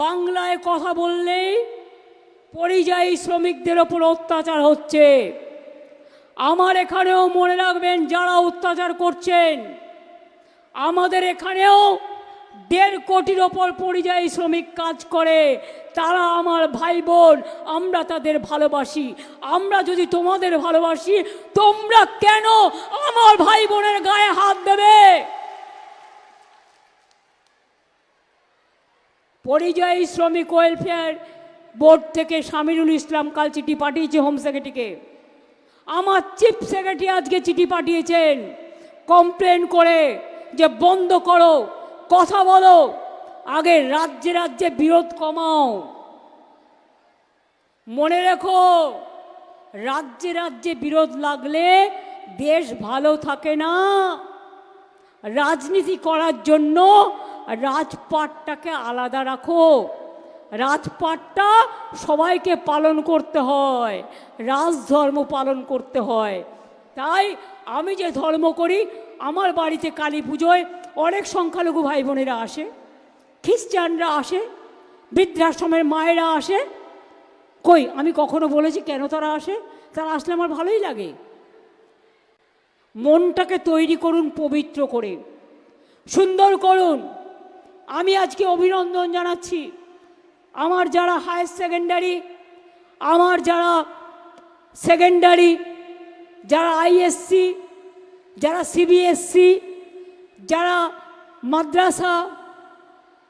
বাংলায় কথা বললেই পরিযায়ী শ্রমিকদের ওপর অত্যাচার হচ্ছে। আমার এখানেও মনে রাখবেন যারা অত্যাচার করছেন, আমাদের এখানেও দেড় কোটির ওপর পরিযায়ী শ্রমিক কাজ করে। তারা আমার ভাই বোন আমরা তাদের ভালোবাসি। আমরা যদি তোমাদের ভালোবাসি, তোমরা কেন আমার ভাই বোনের গায়ে হাত দেবে? পরিযায়ী শ্রমিক ওয়েলফেয়ার বোর্ড থেকে শামিরুল ইসলাম কাল চিঠি পাঠিয়েছে হোম সেক্রেটারিকে আমার চিফ সেক্রেটারি আজকে চিঠি পাঠিয়েছেন। কমপ্লেন করে যে বন্ধ করো, কথা বলো, আগে রাজ্যে রাজ্যে বিরোধ কমাও। মনে রেখো, রাজ্যে রাজ্যে বিরোধ লাগলে দেশ ভালো থাকে না। রাজনীতি করার জন্য রাজপাটটাকে আলাদা রাখো। রাজপাটটা সবাইকে পালন করতে হয় রাজধর্ম পালন করতে হয়। তাই আমি যে ধর্ম করি, আমার বাড়িতে কালী পুজোয় অনেক সংখ্যালঘু ভাই বোনেরা আসে, খ্রিস্টানরা আসে, বৃদ্ধাশ্রমের মায়েরা আসে। কই, আমি কখনো বলেছি কেন তারা আসে? তারা আসলে আমার ভালোই লাগে। মনটাকে তৈরি করুন পবিত্র করে। সুন্দর করুন। আমি আজকে অভিনন্দন জানাচ্ছি। আমার যারা হায়ার সেকেন্ডারি আমার যারা সেকেন্ডারি যারা আইএসসি যারা সিবিএসসি যারা মাদ্রাসা,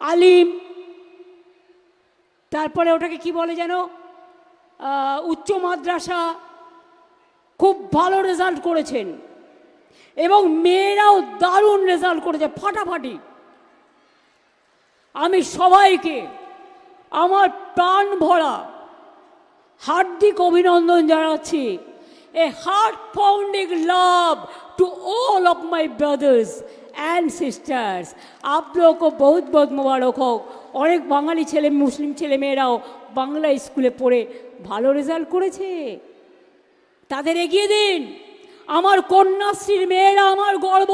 আলিম, তারপরে ওটাকে কি বলে যেন উচ্চ মাদ্রাসা খুব ভালো রেজাল্ট করেছেন। এবং মেয়েরাও দারুণ রেজাল্ট করেছে, ফাটাফাটি। আমি সবাইকে আমার প্রাণ ভরা হার্দিক অভিনন্দন জানাচ্ছি a heart founding love to all of my brothers and sisters आप लोगों को बहुत बहुत मुबारक হোক অনেক বাঙালি ছেলে মুসলিম ছেলে মেয়েরাও বাংলা স্কুলে পড়ে ভালো রেজাল্ট করেছে তাদের এগিয়ে দিন আমার কন্যাশ্রীর মেয়েরা আমার গর্ব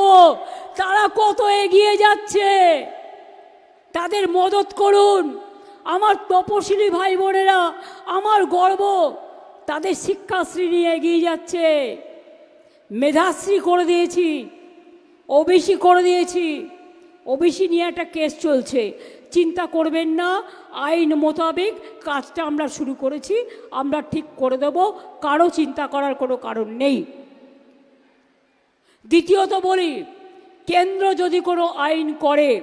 তারা কত এগিয়ে যাচ্ছে তাদের মদত করুন। আমার তপশিলি ভাই বোনেরা আমার গর্ব, তাদের শিক্ষাশ্রী নিয়ে এগিয়ে যাচ্ছে। মেধাশ্রী করে দিয়েছি, ওবিসি করে দিয়েছি। ওবিসি নিয়ে একটা কেস চলছে। চিন্তা করবেন না, আইন মোতাবেক কাজটা আমরা শুরু করেছি, আমরা ঠিক করে দেব, কারও চিন্তা করার কোনো কারণ নেই। দ্বিতীয়ত বলি, কেন্দ্র যদি কোনো আইন করে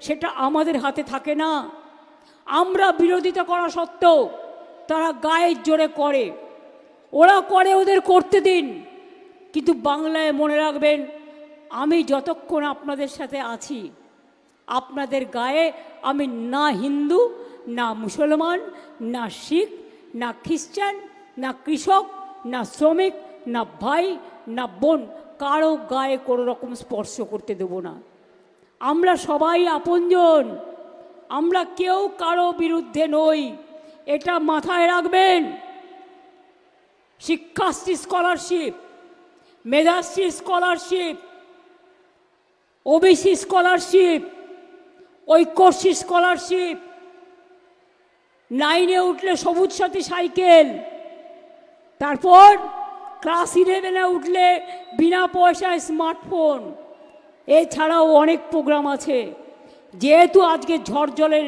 সেটা আমাদের হাতে থাকে না। আমরা বিরোধিতা করা সত্ত্বেও তারা গায়ের জোরে করে। ওরা করে ওদের করতে দিন। কিন্তু বাংলায় মনে রাখবেন, আমি যতক্ষণ আপনাদের সাথে আছি, আপনাদের গায়ে আমি না হিন্দু, না মুসলমান, না শিখ, না খ্রিস্টান, না কৃষক, না শ্রমিক, না ভাই, না বোন, কারও গায়ে কোনো রকম স্পর্শ করতে দেবো না। আমরা সবাই আপনজন। আমরা কেউ কারও বিরুদ্ধে নই। এটা মাথায় রাখবেন। Shikshashree scholarship, Medhashree scholarship, OBC scholarship, Aikyashree scholarship, নাইনে উঠলে সবুজ সাথী সাইকেল, তারপর ক্লাস ইলেভেনে উঠলে বিনা পয়সায় স্মার্টফোন। এছাড়াও অনেক প্রোগ্রাম আছে। যেহেতু আজকে ঝড় জলের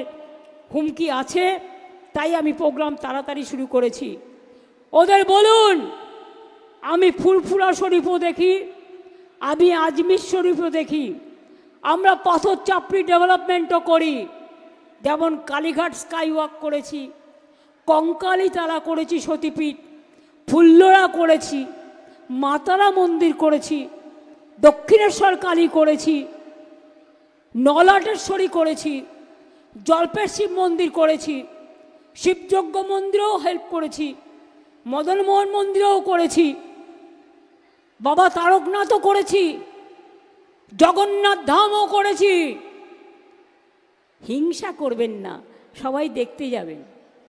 হুমকি আছে, তাই আমি প্রোগ্রাম তাড়াতাড়ি শুরু করেছি। ওদের বলুন, আমি ফুলফুলা শরীফও দেখি, আমি আজমির শরীফও দেখি। আমরা পাথর চাপড়ি ডেভেলপমেন্টও করি, যেমন কালীঘাট স্কাই ওয়াক করেছি, কঙ্কালী তালা করেছি সতীপীঠ ফুল্লরা করেছি, মাতারা মন্দির করেছি দক্ষিণেশ্বর কালী করেছি, নলাটেশ্বরী করেছি জল্পের শিব মন্দির করেছি, শিবযজ্ঞ মন্দিরেও হেল্প করেছি, মদনমোহন মন্দিরেও করেছি, বাবা তারকনাথও করেছি, জগন্নাথ ধামও করেছি। হিংসা করবেন না, সবাই দেখতে যাবেন।